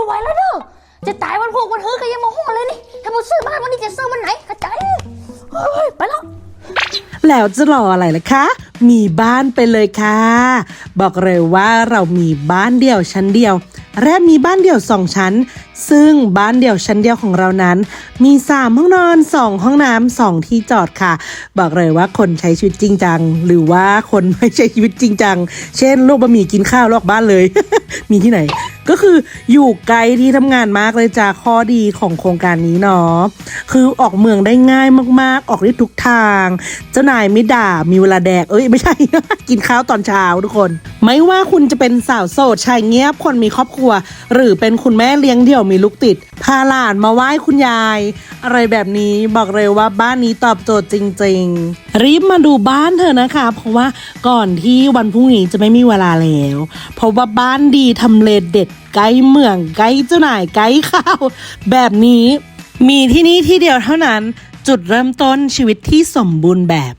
ไม่ไหวแล้วเด้อจะตายวันพวกวันเฮือก็ยังมาห้องเลยนี่ถ้าผมซื้อบ้านวันนี้จะซื้อวันไหนกระจายเฮ้ยไปแล้ว แล้วจะรออะไรล่ะคะ มีบ้านไปเลยค่ะ บอกเลยว่าเรามีบ้านเดี่ยวชั้นเดียว และมีบ้านเดี่ยวสองชั้น ซึ่งบ้านเดี่ยวชั้นเดียวของเรานั้น มีสามห้องนอนสองห้องน้ำสองที่จอดค่ะ บอกเลยว่าคนใช้ชีวิตจริงจัง หรือว่าคนไม่ใช้ชีวิตจริงจัง เช่นลูกบะหมี่กินข้าวลอกบ้านเลย มีที่ไหน ก็คืออยู่ไกลที่ทำงานมากเลยจ้าข้อดีของโครงการนี้เนาะคือออกเมืองได้ง่ายมากๆ ออกได้ทุกทาง เจ้านายไม่ด่ามีเวลาแดกเอ้ยไม่ใช่ กินข้าวตอนเช้าทุกคน ไม่ว่าคุณจะเป็นสาวโสดชายเงียบคนมีครอบครัว หรือเป็นคุณแม่เลี้ยงเดี่ยวมีลูกติด พาหลานมาไหว้คุณยาย อะไรแบบนี้บอกเลยว่าบ้านนี้ตอบโจทย์จริง ๆรีบมาดูบ้านเถอะนะคะ เพราะว่าก่อนที่วันพรุ่งนี้จะไม่มีเวลาแล้ว เพราะว่าบ้านดีทำเลเด็ดใกล้เมืองใกล้เจ้าหน่ายใกล้ข้าวแบบนี้มีที่นี่ที่เดียวเท่านั้นจุดเริ่มต้นชีวิตที่สมบูรณ์แบบ